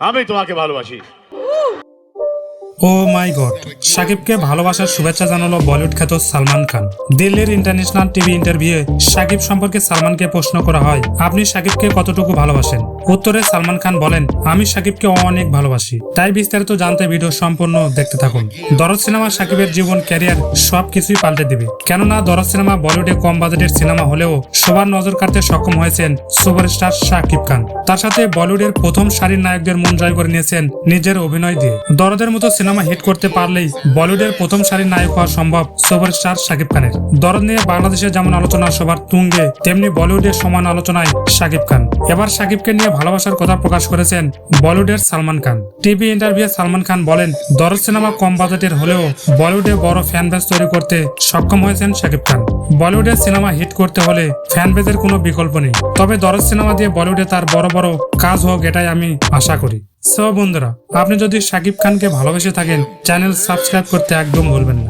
আমি তোমাকে ভালোবাসি। Oh my god. সাকিবকে ভালোবাসার শুভেচ্ছা জানালো বলিউড খ্যাত সালমান খান। দিল্লির ইন্টারন্যাশনাল টিভি ইন্টারভিউয়ে সাকিব সম্পর্কে সালমানকে প্রশ্ন করা হয়, আপনি সাকিবকে কতটুকু ভালোবাসেন? উত্তরে সালমান খান বলেন, আমি সাকিবকে অনেক ভালোবাসি। তাই বিস্তারিত জানতে ভিডিও সম্পূর্ণ দেখতে থাকুন। দরদ সিনেমা সাকিবের জীবন, ক্যারিয়ার সবকিছুই পাল্টে দিবে। কেননা দরদ সিনেমা বলিউডে কম বাজেটের সিনেমা হলেও সবার নজর কাটতে সক্ষম হয়েছেন সুপারস্টার সাকিব খান। তার সাথে বলিউডের প্রথম সারির নায়কদের মন জয় করে নিয়েছেন নিজের অভিনয় দিয়ে। দরদের মতো সিনেমা হিট করতে পারলেই বলিউডের প্রথম সারির নায়ক হওয়া সম্ভব সুপারস্টার সাকিব খানের। দরদ নিয়ে বাংলাদেশে যেমন আলোচনা সবার তুঙ্গে, তেমনি বলিউডের সমান আলোচনায় সাকিব খান। এবার সাকিবকে নিয়ে ভালোবাসার কথা প্রকাশ করেছেন বলিউডের সালমান খান। টিভি ইন্টারভিউ সালমান খান বলেন, দরদ সিনেমা কম বাজেটের হলেও বলিউডে বড় ফ্যান বেস তৈরি করতে সক্ষম হয়েছেন সাকিব খান। বলিউডের সিনেমা হিট করতে হলে ফ্যান বেজের কোনো বিকল্প নেই। তবে দরদ সিনেমা দিয়ে বলিউডে তার বড় বড় কাজ হোক এটাই আমি আশা করি। সো বন্ধুরা আপনি যদি সাকিব খানকে ভালোবেসে থাকেন চ্যানেল সাবস্ক্রাইব করতে একদম ভুলবেন না।